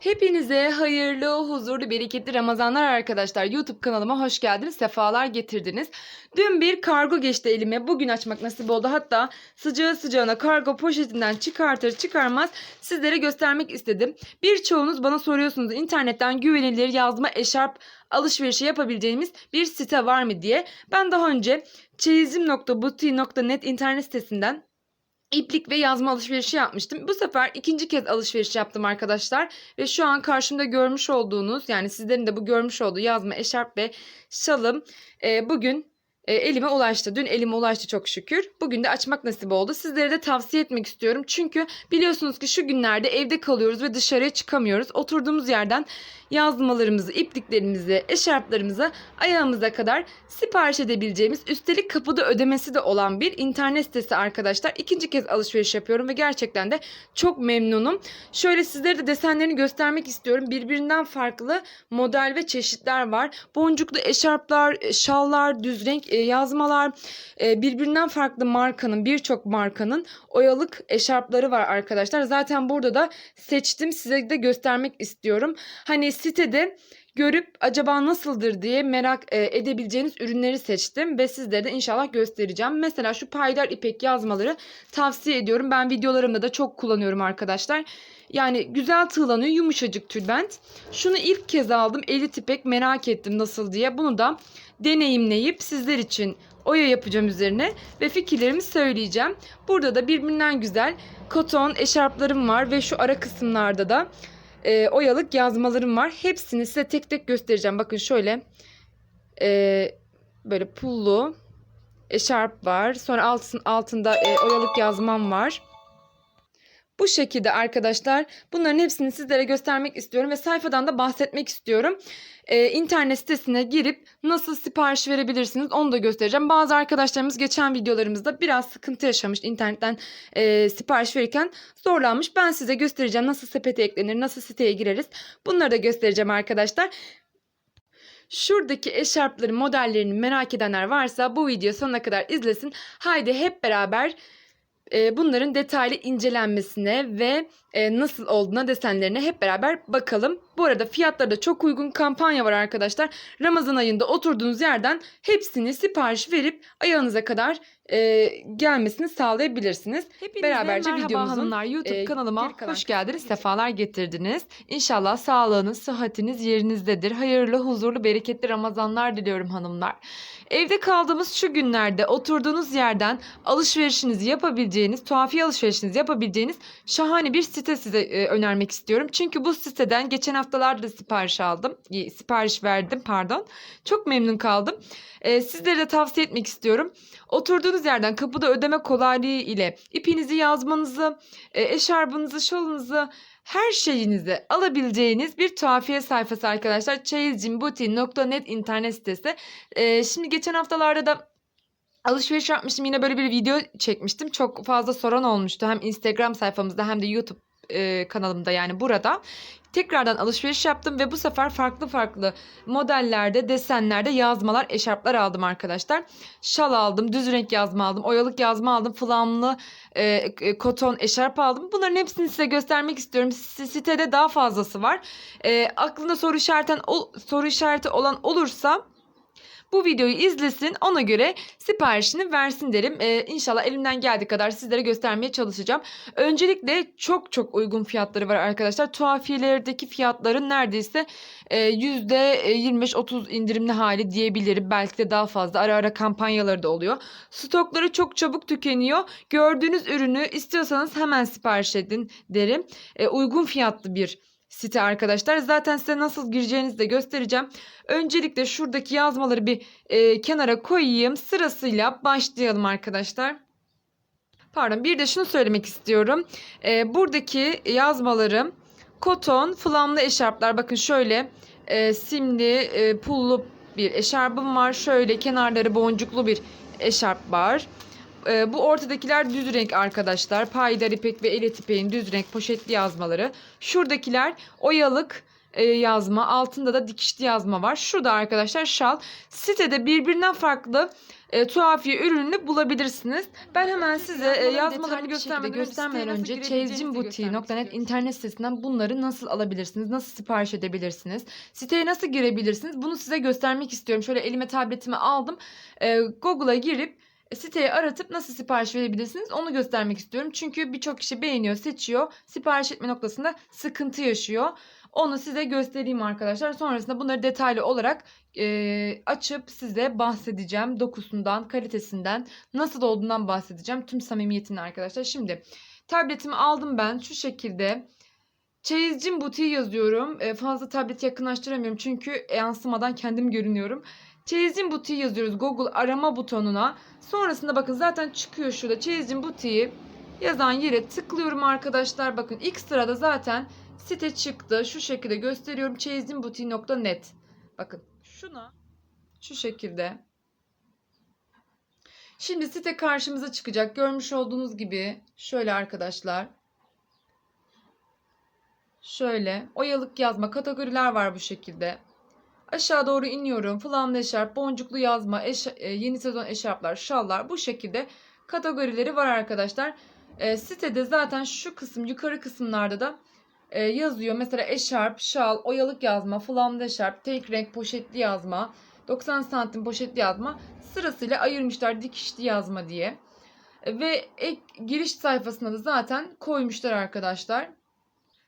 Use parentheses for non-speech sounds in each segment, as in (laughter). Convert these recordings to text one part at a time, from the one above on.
Hepinize hayırlı, huzurlu, bereketli Ramazanlar arkadaşlar. YouTube kanalıma hoş geldiniz, sefalar getirdiniz. Dün bir kargo geçti elime. Bugün açmak nasip oldu. Hatta sıcağı sıcağına kargo poşetinden çıkartır çıkarmaz sizlere göstermek istedim. Birçoğunuz bana soruyorsunuz internetten güvenilir yazma eşarp alışverişi yapabileceğimiz bir site var mı diye. Ben daha önce çeyizim.buti.net internet sitesinden iplik ve yazma alışverişi yapmıştım. Bu sefer ikinci kez alışveriş yaptım arkadaşlar. Ve şu an karşımda görmüş olduğunuz yani sizlerin de bu görmüş olduğu yazma eşarp ve şalım e, bugün e, elime ulaştı. Dün elime ulaştı çok şükür. Bugün de açmak nasip oldu. Sizlere de tavsiye etmek istiyorum. Çünkü biliyorsunuz ki şu günlerde evde kalıyoruz ve dışarıya çıkamıyoruz. Oturduğumuz yerden yazmalarımızı, ipliklerimizi, eşarplarımızı ayağımıza kadar sipariş edebileceğimiz, üstelik kapıda ödemesi de olan bir internet sitesi arkadaşlar. İkinci kez alışveriş yapıyorum ve gerçekten de çok memnunum. Şöyle sizlere de desenlerini göstermek istiyorum. Birbirinden farklı model ve çeşitler var. Boncuklu eşarplar, e, şallar, düz renk e, yazmalar, e, birbirinden farklı markanın, birçok markanın oyalık eşarpları var arkadaşlar. Zaten burada da seçtim. Size de göstermek istiyorum. Hani sitede görüp acaba nasıldır diye merak e, edebileceğiniz ürünleri seçtim ve sizlere de inşallah göstereceğim. Mesela şu paylar ipek yazmaları tavsiye ediyorum. Ben videolarımda da çok kullanıyorum arkadaşlar. Yani güzel tığlanıyor yumuşacık tülbent. Şunu ilk kez aldım. Elit ipek merak ettim nasıl diye. Bunu da deneyimleyip sizler için oya yapacağım üzerine ve fikirlerimi söyleyeceğim. Burada da birbirinden güzel koton eşarplarım var ve şu ara kısımlarda da e, oyalık yazmalarım var. Hepsini size tek tek göstereceğim. Bakın şöyle e, böyle pullu eşarp var. Sonra altın, altında e, oyalık yazmam var. Bu şekilde arkadaşlar bunların hepsini sizlere göstermek istiyorum ve sayfadan da bahsetmek istiyorum. Ee, internet sitesine girip nasıl sipariş verebilirsiniz onu da göstereceğim. Bazı arkadaşlarımız geçen videolarımızda biraz sıkıntı yaşamış internetten e, sipariş verirken zorlanmış. Ben size göstereceğim nasıl sepete eklenir, nasıl siteye gireriz bunları da göstereceğim arkadaşlar. Şuradaki eşarpların modellerini merak edenler varsa bu video sonuna kadar izlesin. Haydi hep beraber e, bunların detaylı incelenmesine ve e, nasıl olduğuna desenlerine hep beraber bakalım. Bu arada fiyatları da çok uygun kampanya var arkadaşlar. Ramazan ayında oturduğunuz yerden hepsini sipariş verip ayağınıza kadar e, gelmesini sağlayabilirsiniz. Hepinize Beraberce merhaba videomuzun, hanımlar YouTube e, kanalıma hoş geldiniz. Sefalar getirdiniz. İnşallah sağlığınız, sıhhatiniz yerinizdedir. Hayırlı, huzurlu, bereketli Ramazanlar diliyorum hanımlar. Evde kaldığımız şu günlerde oturduğunuz yerden alışverişinizi yapabileceğiniz, tuhafiye alışverişinizi yapabileceğiniz şahane bir site size e, önermek istiyorum. Çünkü bu siteden geçen haftalarda sipariş aldım. e, Sipariş verdim pardon. Çok memnun kaldım. E, sizlere de tavsiye etmek istiyorum. Oturduğunuz yerden kapıda ödeme kolaylığı ile ipinizi yazmanızı, e, eşarbınızı, şalınızı, her şeyinizi alabileceğiniz bir tuhafiye sayfası arkadaşlar. çeyizcimbuti.net internet sitesi. E, şimdi geçen haftalarda da alışveriş yapmıştım. Yine böyle bir video çekmiştim. Çok fazla soran olmuştu. Hem Instagram sayfamızda hem de YouTube e, kanalımda yani burada. Tekrardan alışveriş yaptım ve bu sefer farklı farklı modellerde, desenlerde yazmalar, eşarplar aldım arkadaşlar. Şal aldım, düz renk yazma aldım, oyalık yazma aldım, flamlı e, e, koton eşarp aldım. Bunların hepsini size göstermek istiyorum. S- Sitede daha fazlası var. E, aklında soru işareti, soru işareti olan olursa bu videoyu izlesin ona göre siparişini versin derim. Ee, inşallah elimden geldiği kadar sizlere göstermeye çalışacağım. Öncelikle çok çok uygun fiyatları var arkadaşlar. Tuhafiyelerdeki fiyatların neredeyse e, %25-30 indirimli hali diyebilirim. Belki de daha fazla. Ara ara kampanyaları da oluyor. Stokları çok çabuk tükeniyor. Gördüğünüz ürünü istiyorsanız hemen sipariş edin derim. E, uygun fiyatlı bir site arkadaşlar. Zaten size nasıl gireceğinizi de göstereceğim. Öncelikle şuradaki yazmaları bir e, kenara koyayım. Sırasıyla başlayalım arkadaşlar. Pardon bir de şunu söylemek istiyorum. E, buradaki yazmalarım koton, flamlı eşarplar. Bakın şöyle e, simli, e, pullu bir eşarbım var. Şöyle kenarları boncuklu bir eşarp var. E, bu ortadakiler düz renk arkadaşlar. Payidar ipek ve elit ipeğin düz renk poşetli yazmaları. Şuradakiler oyalık e, yazma. Altında da dikişli yazma var. Şurada arkadaşlar şal. Sitede birbirinden farklı e, tuhafiye ürününü bulabilirsiniz. Ben hemen size e, Yazmaları yazmalarını göstermeden, göstermeden önce istiyorum. internet sitesinden bunları nasıl alabilirsiniz? Nasıl sipariş edebilirsiniz? Siteye nasıl girebilirsiniz? Bunu size göstermek istiyorum. Şöyle elime tabletimi aldım. E, Google'a girip siteyi aratıp nasıl sipariş verebilirsiniz onu göstermek istiyorum. Çünkü birçok kişi beğeniyor, seçiyor. Sipariş etme noktasında sıkıntı yaşıyor. Onu size göstereyim arkadaşlar. Sonrasında bunları detaylı olarak e, açıp size bahsedeceğim. Dokusundan, kalitesinden, nasıl olduğundan bahsedeceğim. Tüm samimiyetinden arkadaşlar. Şimdi tabletimi aldım ben şu şekilde. Çeyizcim butiği yazıyorum. E, fazla tableti yakınlaştıramıyorum çünkü yansımadan kendim görünüyorum. Çeyizcim butiği yazıyoruz Google arama butonuna. Sonrasında bakın zaten çıkıyor şurada çeyizcim butiği yazan yere tıklıyorum arkadaşlar. Bakın ilk sırada zaten site çıktı. Şu şekilde gösteriyorum. çeyizimbutiği.net Bakın şuna şu şekilde. Şimdi site karşımıza çıkacak. Görmüş olduğunuz gibi şöyle arkadaşlar. Şöyle oyalık yazma kategoriler var bu şekilde. Aşağı doğru iniyorum. Flanlı eşarp, boncuklu yazma, eş- e, yeni sezon eşarplar, şallar bu şekilde kategorileri var arkadaşlar. E, sitede zaten şu kısım yukarı kısımlarda da e, yazıyor. Mesela eşarp, şal, oyalık yazma, flamlı eşarp, tek renk poşetli yazma, 90 santim poşetli yazma sırasıyla ayırmışlar dikişli yazma diye. E, ve ek, giriş sayfasına da zaten koymuşlar arkadaşlar.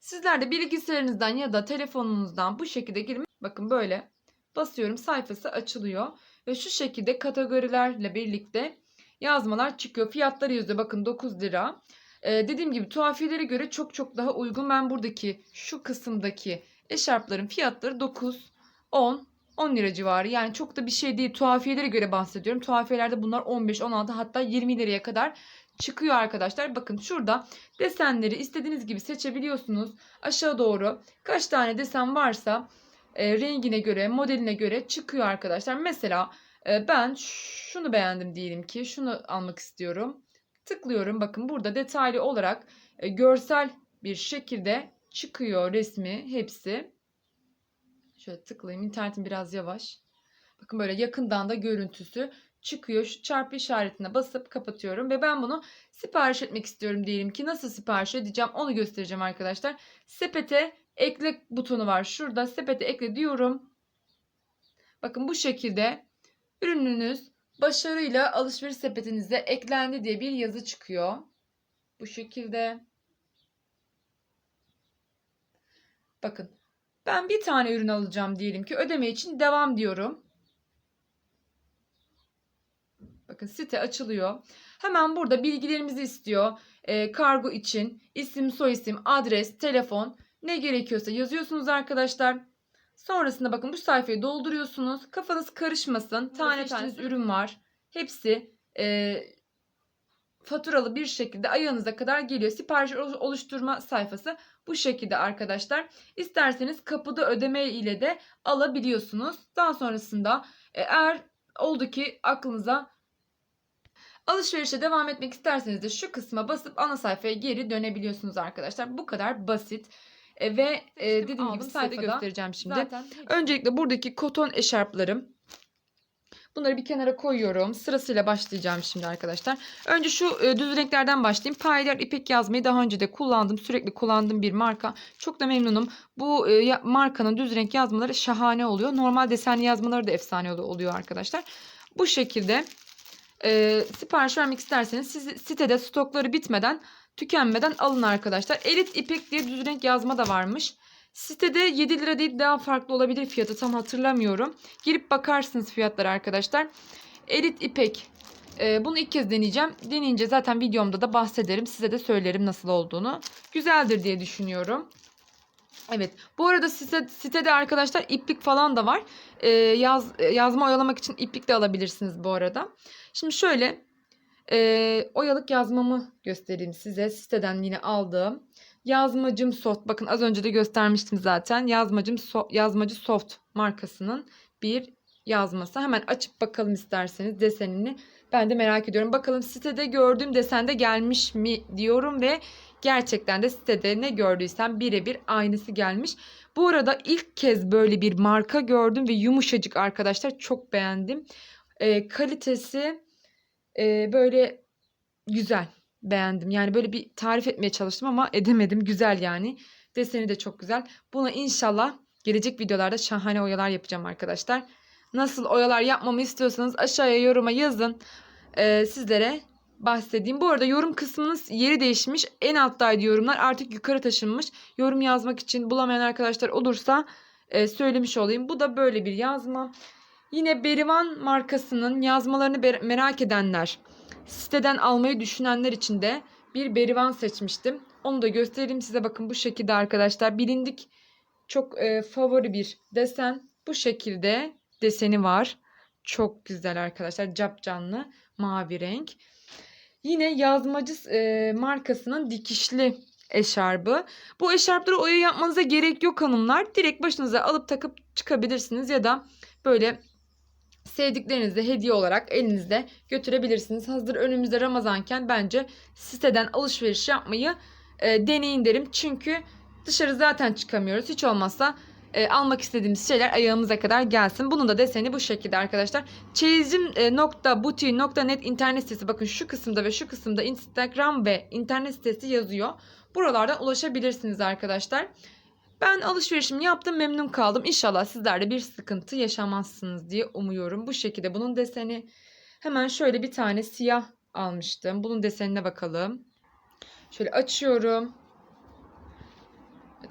Sizler de bilgisayarınızdan ya da telefonunuzdan bu şekilde girip bakın böyle basıyorum sayfası açılıyor ve şu şekilde kategorilerle birlikte yazmalar çıkıyor. Fiyatları yazıyor bakın 9 lira. Ee, dediğim gibi tuhafiyelere göre çok çok daha uygun. Ben buradaki şu kısımdaki eşarpların fiyatları 9, 10, 10 lira civarı. Yani çok da bir şey değil. Tuhafiyelere göre bahsediyorum. Tuhafiyelerde bunlar 15, 16 hatta 20 liraya kadar çıkıyor arkadaşlar. Bakın şurada desenleri istediğiniz gibi seçebiliyorsunuz. Aşağı doğru kaç tane desen varsa e, rengine göre, modeline göre çıkıyor arkadaşlar. Mesela e, ben şunu beğendim diyelim ki şunu almak istiyorum. Tıklıyorum. Bakın burada detaylı olarak e, görsel bir şekilde çıkıyor resmi hepsi. Şöyle tıklayayım. İnternetim biraz yavaş. Bakın böyle yakından da görüntüsü çıkıyor. Şu çarpı işaretine basıp kapatıyorum ve ben bunu sipariş etmek istiyorum diyelim ki nasıl sipariş edeceğim onu göstereceğim arkadaşlar. Sepete ekle butonu var. Şurada sepete ekle diyorum. Bakın bu şekilde ürününüz başarıyla alışveriş sepetinize eklendi diye bir yazı çıkıyor. Bu şekilde. Bakın ben bir tane ürün alacağım diyelim ki ödeme için devam diyorum. Bakın site açılıyor. Hemen burada bilgilerimizi istiyor. Ee, kargo için isim, soyisim, adres, telefon ne gerekiyorsa yazıyorsunuz arkadaşlar. Sonrasında bakın bu sayfayı dolduruyorsunuz. Kafanız karışmasın. Tane tane ürün var. Hepsi e, faturalı bir şekilde ayağınıza kadar geliyor. Sipariş olu- oluşturma sayfası bu şekilde arkadaşlar. İsterseniz kapıda ödeme ile de alabiliyorsunuz. Daha sonrasında e, eğer oldu ki aklınıza Alışverişe devam etmek isterseniz de şu kısma basıp ana sayfaya geri dönebiliyorsunuz arkadaşlar. Bu kadar basit. E, ve e, dediğim gibi sayfada göstereceğim şimdi. Zaten Öncelikle buradaki koton eşarplarım. Bunları bir kenara koyuyorum. Sırasıyla başlayacağım şimdi arkadaşlar. Önce şu e, düz renklerden başlayayım. Paylar ipek yazmayı daha önce de kullandım. Sürekli kullandığım bir marka. Çok da memnunum. Bu e, markanın düz renk yazmaları şahane oluyor. Normal desenli yazmaları da efsane ol- oluyor arkadaşlar. Bu şekilde e, sipariş vermek isterseniz siz sitede stokları bitmeden tükenmeden alın arkadaşlar. Elit ipek diye düz renk yazma da varmış. Sitede 7 lira değil daha farklı olabilir fiyatı tam hatırlamıyorum. Girip bakarsınız fiyatlara arkadaşlar. Elit ipek. Ee, bunu ilk kez deneyeceğim. Deneyince zaten videomda da bahsederim. Size de söylerim nasıl olduğunu. Güzeldir diye düşünüyorum. Evet. Bu arada site, sitede arkadaşlar iplik falan da var. Ee, yaz, yazma oyalamak için iplik de alabilirsiniz bu arada. Şimdi şöyle e, oyalık yazmamı göstereyim size. Siteden yine aldığım. Yazmacım Soft. Bakın az önce de göstermiştim zaten. Yazmacım so- Yazmacı Soft markasının bir yazması. Hemen açıp bakalım isterseniz desenini. Ben de merak ediyorum. Bakalım sitede gördüğüm desende gelmiş mi diyorum ve Gerçekten de sitede ne gördüysem birebir aynısı gelmiş. Bu arada ilk kez böyle bir marka gördüm ve yumuşacık arkadaşlar çok beğendim. Ee, kalitesi e, böyle güzel beğendim. Yani böyle bir tarif etmeye çalıştım ama edemedim. Güzel yani. Deseni de çok güzel. Buna inşallah gelecek videolarda şahane oyalar yapacağım arkadaşlar. Nasıl oyalar yapmamı istiyorsanız aşağıya yoruma yazın. Ee, sizlere bahsedeyim. Bu arada yorum kısmının yeri değişmiş. En alttaydı yorumlar. Artık yukarı taşınmış. Yorum yazmak için bulamayan arkadaşlar olursa e, söylemiş olayım. Bu da böyle bir yazma. Yine Berivan markasının yazmalarını merak edenler, siteden almayı düşünenler için de bir Berivan seçmiştim. Onu da göstereyim size. Bakın bu şekilde arkadaşlar. Bilindik çok e, favori bir desen. Bu şekilde deseni var. Çok güzel arkadaşlar. Cap canlı mavi renk. Yine yazmacı e, markasının dikişli eşarbı. Bu eşarpları oya yapmanıza gerek yok hanımlar. Direkt başınıza alıp takıp çıkabilirsiniz ya da böyle sevdiklerinize hediye olarak elinizde götürebilirsiniz. Hazır önümüzde Ramazanken bence siteden alışveriş yapmayı e, deneyin derim. Çünkü dışarı zaten çıkamıyoruz. Hiç olmazsa e, almak istediğimiz şeyler ayağımıza kadar gelsin. Bunun da deseni bu şekilde arkadaşlar. Çeyizim.butiği.net internet sitesi bakın şu kısımda ve şu kısımda Instagram ve internet sitesi yazıyor. Buralardan ulaşabilirsiniz arkadaşlar. Ben alışverişimi yaptım memnun kaldım. İnşallah sizler de bir sıkıntı yaşamazsınız diye umuyorum. Bu şekilde bunun deseni hemen şöyle bir tane siyah almıştım. Bunun desenine bakalım. Şöyle açıyorum.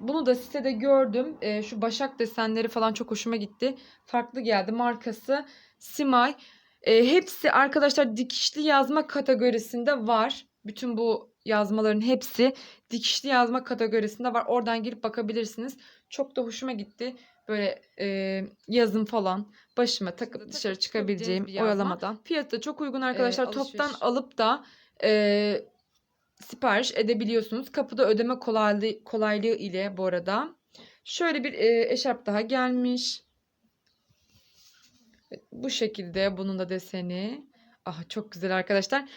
Bunu da sitede gördüm. Ee, şu başak desenleri falan çok hoşuma gitti. Farklı geldi. Markası Simay. Ee, hepsi arkadaşlar dikişli yazma kategorisinde var. Bütün bu yazmaların hepsi dikişli yazma kategorisinde var. Oradan girip bakabilirsiniz. Çok da hoşuma gitti. Böyle e, yazın falan başıma takıp dışarı çıkabileceğim oyalamadan. Fiyatı da çok uygun arkadaşlar. Ee, Toptan alıp da e, sipariş edebiliyorsunuz. Kapıda ödeme kolaylığı, kolaylığı ile bu arada. Şöyle bir e, eşarp daha gelmiş. Bu şekilde bunun da deseni. Ah çok güzel arkadaşlar.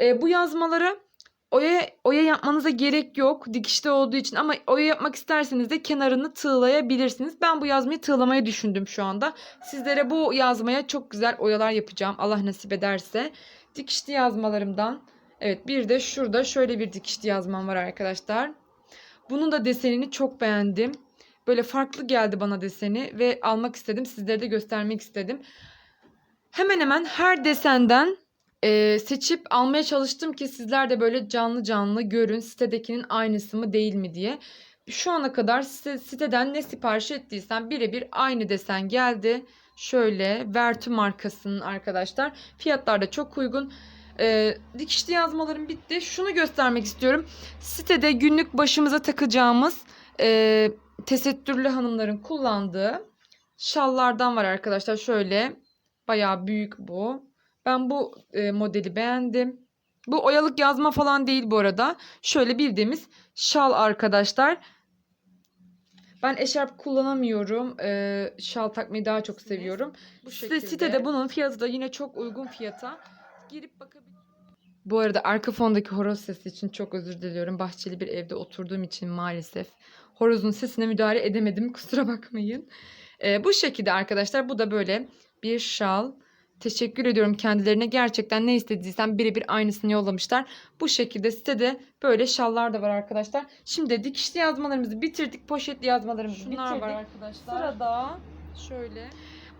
E, bu yazmaları oya oya yapmanıza gerek yok dikişte olduğu için ama oya yapmak isterseniz de kenarını tığlayabilirsiniz. Ben bu yazmayı tığlamayı düşündüm şu anda. Sizlere bu yazmaya çok güzel oyalar yapacağım Allah nasip ederse. Dikişli yazmalarımdan Evet bir de şurada şöyle bir dikişli yazmam var arkadaşlar. Bunun da desenini çok beğendim. Böyle farklı geldi bana deseni ve almak istedim. Sizlere de göstermek istedim. Hemen hemen her desenden e, seçip almaya çalıştım ki sizler de böyle canlı canlı görün sitedekinin aynısı mı değil mi diye. Şu ana kadar site, siteden ne sipariş ettiysem birebir aynı desen geldi. Şöyle Vertu markasının arkadaşlar. Fiyatlar da çok uygun. E, dikişli yazmalarım bitti. Şunu göstermek istiyorum. Sitede günlük başımıza takacağımız e, tesettürlü hanımların kullandığı şallardan var arkadaşlar. Şöyle bayağı büyük bu. Ben bu e, modeli beğendim. Bu oyalık yazma falan değil bu arada. Şöyle bildiğimiz şal arkadaşlar. Ben eşarp kullanamıyorum. E, şal takmayı daha çok seviyorum. Bu Site, sitede bunun fiyatı da yine çok uygun fiyata. Girip bakabilirsiniz. Bu arada arka fondaki horoz sesi için çok özür diliyorum. Bahçeli bir evde oturduğum için maalesef horozun sesine müdahale edemedim. (laughs) Kusura bakmayın. Ee, bu şekilde arkadaşlar bu da böyle bir şal. Teşekkür ediyorum kendilerine. Gerçekten ne istediysem birebir aynısını yollamışlar. Bu şekilde sitede böyle şallar da var arkadaşlar. Şimdi dikişli yazmalarımızı bitirdik. Poşetli yazmalarımızı Şunlar bitirdik. var arkadaşlar. Sırada şöyle.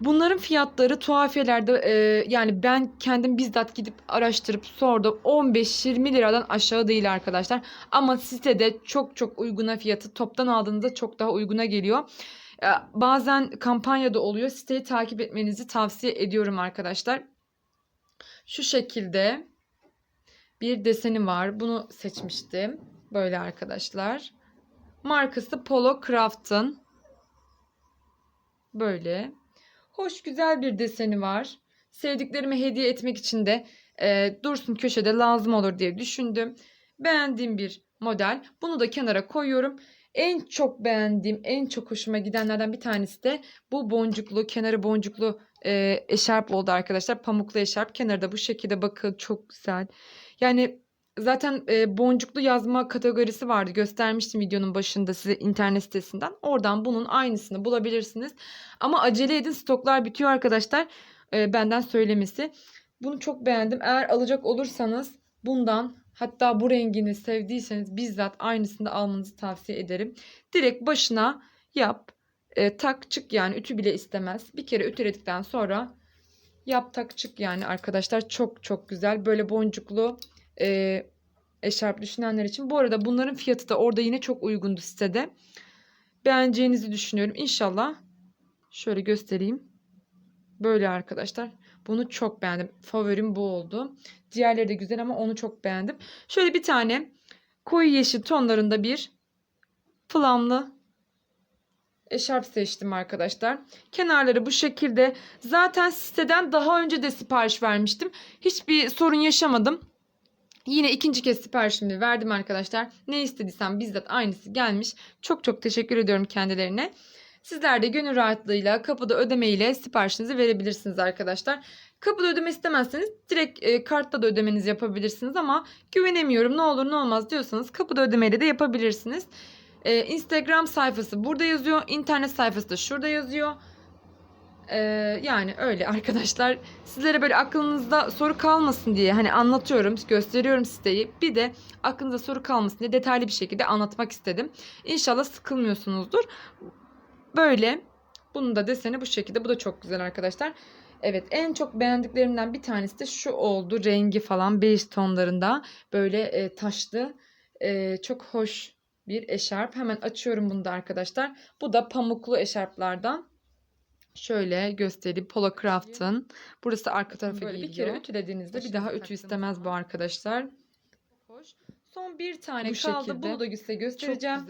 Bunların fiyatları tuhafiyelerde e, yani ben kendim bizzat gidip araştırıp sordum. 15-20 liradan aşağı değil arkadaşlar. Ama sitede çok çok uyguna fiyatı. Toptan aldığınızda çok daha uyguna geliyor. E, Bazen kampanyada oluyor. Siteyi takip etmenizi tavsiye ediyorum arkadaşlar. Şu şekilde bir deseni var. Bunu seçmiştim. Böyle arkadaşlar. Markası Polo Craft'ın. Böyle. Hoş güzel bir deseni var. Sevdiklerime hediye etmek için de e, dursun köşede lazım olur diye düşündüm. Beğendiğim bir model. Bunu da kenara koyuyorum. En çok beğendiğim, en çok hoşuma gidenlerden bir tanesi de bu boncuklu, kenarı boncuklu e, eşarp oldu arkadaşlar. Pamuklu eşarp. Kenarı da bu şekilde bakın çok güzel. Yani zaten e, boncuklu yazma kategorisi vardı. Göstermiştim videonun başında size internet sitesinden. Oradan bunun aynısını bulabilirsiniz. Ama acele edin stoklar bitiyor arkadaşlar. E, benden söylemesi. Bunu çok beğendim. Eğer alacak olursanız bundan hatta bu rengini sevdiyseniz bizzat aynısını almanızı tavsiye ederim. Direkt başına yap. E, tak çık yani ütü bile istemez. Bir kere ütüledikten sonra yap tak çık yani arkadaşlar çok çok güzel. Böyle boncuklu e, eşarp düşünenler için. Bu arada bunların fiyatı da orada yine çok uygundu sitede. Beğeneceğinizi düşünüyorum. İnşallah şöyle göstereyim. Böyle arkadaşlar. Bunu çok beğendim. Favorim bu oldu. Diğerleri de güzel ama onu çok beğendim. Şöyle bir tane koyu yeşil tonlarında bir flamlı eşarp seçtim arkadaşlar. Kenarları bu şekilde. Zaten siteden daha önce de sipariş vermiştim. Hiçbir sorun yaşamadım. Yine ikinci kez siparişimi verdim arkadaşlar. Ne istediysem bizzat aynısı gelmiş. Çok çok teşekkür ediyorum kendilerine. Sizler de gönül rahatlığıyla kapıda ödeme ile siparişinizi verebilirsiniz arkadaşlar. Kapıda ödeme istemezseniz direkt e, kartta da ödemenizi yapabilirsiniz ama güvenemiyorum ne olur ne olmaz diyorsanız kapıda ödemeyle de yapabilirsiniz. E, Instagram sayfası burada yazıyor. internet sayfası da şurada yazıyor. E, yani öyle (laughs) arkadaşlar. Sizlere böyle aklınızda soru kalmasın diye hani anlatıyorum, gösteriyorum siteyi. Bir de aklınızda soru kalmasın diye detaylı bir şekilde anlatmak istedim. İnşallah sıkılmıyorsunuzdur. Böyle. Bunun da deseni bu şekilde. Bu da çok güzel arkadaşlar. Evet en çok beğendiklerimden bir tanesi de şu oldu. Rengi falan beige tonlarında. Böyle e, taşlı. e, çok hoş bir eşarp. Hemen açıyorum bunu da arkadaşlar. Bu da pamuklu eşarplardan. Şöyle göstereyim. Polo Craft'ın. Burası arka tarafı Böyle bir giyiliyor. kere ütülediğinizde bir daha ütü istemez bu arkadaşlar. Hoş. Son bir tane Bu kaldı. şekilde. Bunu da size göstereceğim.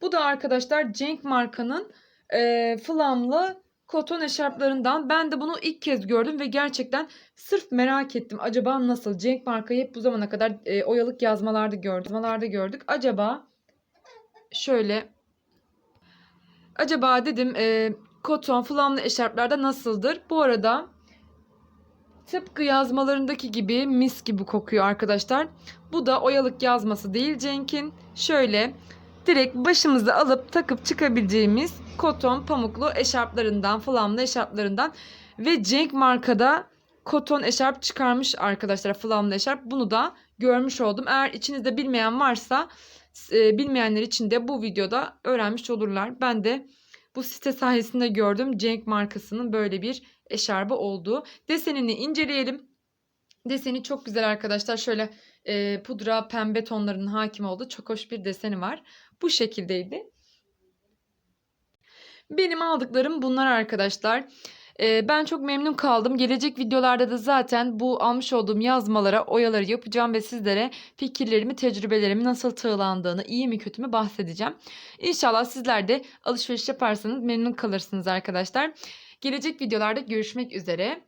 Bu da arkadaşlar Cenk markanın e, flamlı koton eşarplarından. Ben de bunu ilk kez gördüm ve gerçekten sırf merak ettim. Acaba nasıl? Cenk markayı hep bu zamana kadar e, oyalık yazmalarda gördük. Yazmalarda gördük. Acaba şöyle acaba dedim e, koton flamlı eşarplarda nasıldır? Bu arada tıpkı yazmalarındaki gibi mis gibi kokuyor arkadaşlar. Bu da oyalık yazması değil Cenk'in. Şöyle direkt başımıza alıp takıp çıkabileceğimiz koton pamuklu eşarplarından, flamlı eşarplarından ve Cenk markada koton eşarp çıkarmış arkadaşlar flamlı eşarp. Bunu da görmüş oldum. Eğer içinizde bilmeyen varsa e, bilmeyenler için de bu videoda öğrenmiş olurlar. Ben de bu site sayesinde gördüm Cenk markasının böyle bir eşarbı olduğu. Desenini inceleyelim. Deseni çok güzel arkadaşlar. Şöyle e, pudra pembe tonlarının hakim olduğu çok hoş bir deseni var. Bu şekildeydi. Benim aldıklarım bunlar arkadaşlar. E, ben çok memnun kaldım. Gelecek videolarda da zaten bu almış olduğum yazmalara oyaları yapacağım ve sizlere fikirlerimi, tecrübelerimi nasıl tığlandığını, iyi mi kötü mü bahsedeceğim. İnşallah sizler de alışveriş yaparsanız memnun kalırsınız arkadaşlar. Gelecek videolarda görüşmek üzere.